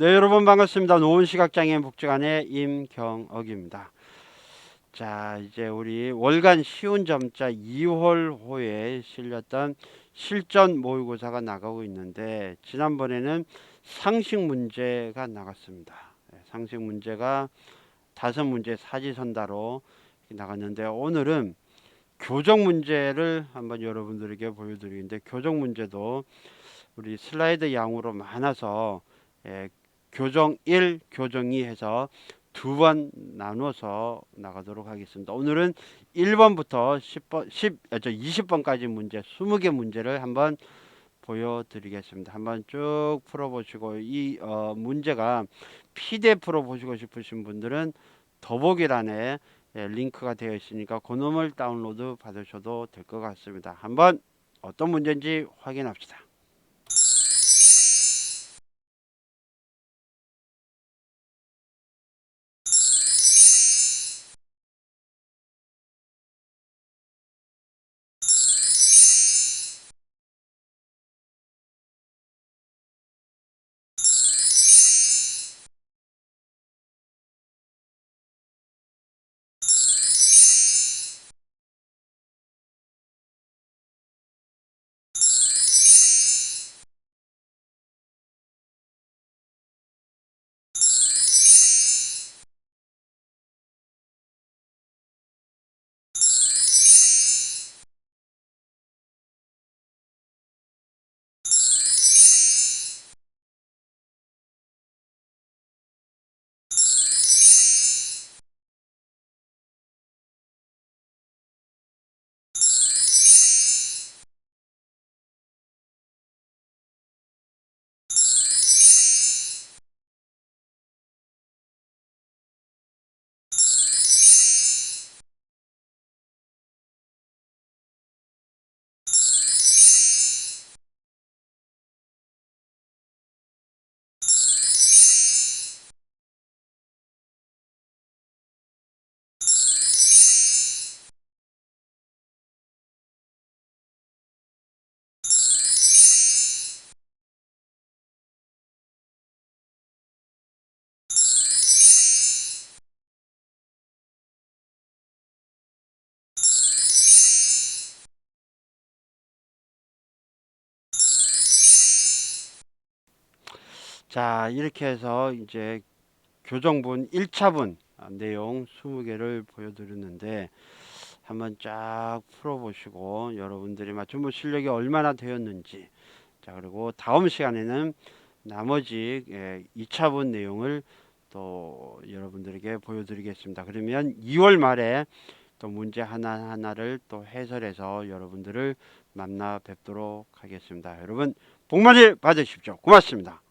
네, 여러분 반갑습니다. 노원 시각장애인 복지관의 임경억입니다. 자, 이제 우리 월간 쉬운 점자 2월호에 실렸던 실전 모의고사가 나가고 있는데 지난번에는 상식 문제가 나갔습니다. 네, 상식 문제가 다섯 문제 사지선다로 나갔는데 오늘은 교정 문제를 한번 여러분들에게 보여드리는데 교정 문제도 우리 슬라이드 양으로 많아서 예, 교정 1, 교정 2 해서 두 번 나눠서 나가도록 하겠습니다. 오늘은 1번부터 10번, 10, 아, 저 20번까지 문제, 20개 문제를 한번 보여드리겠습니다. 한번 쭉 풀어보시고 이 어, 문제가 PDF로 보시고 싶으신 분들은 더보기란에 예, 링크가 되어 있으니까 그 놈을 다운로드 받으셔도 될 것 같습니다. 한번 어떤 문제인지 확인합시다. 자, 이렇게 해서 이제 교정분 1차분 내용 20개를 보여드렸는데 한번 쫙 풀어보시고 여러분들이 맞춤법 실력이 얼마나 되었는지 자 그리고 다음 시간에는 나머지 예, 2차분 내용을 또 여러분들에게 보여드리겠습니다. 그러면 2월 말에 또 문제 하나 하나를 또 해설해서 여러분들을 만나 뵙도록 하겠습니다. 여러분 복 많이 받으십시오. 고맙습니다.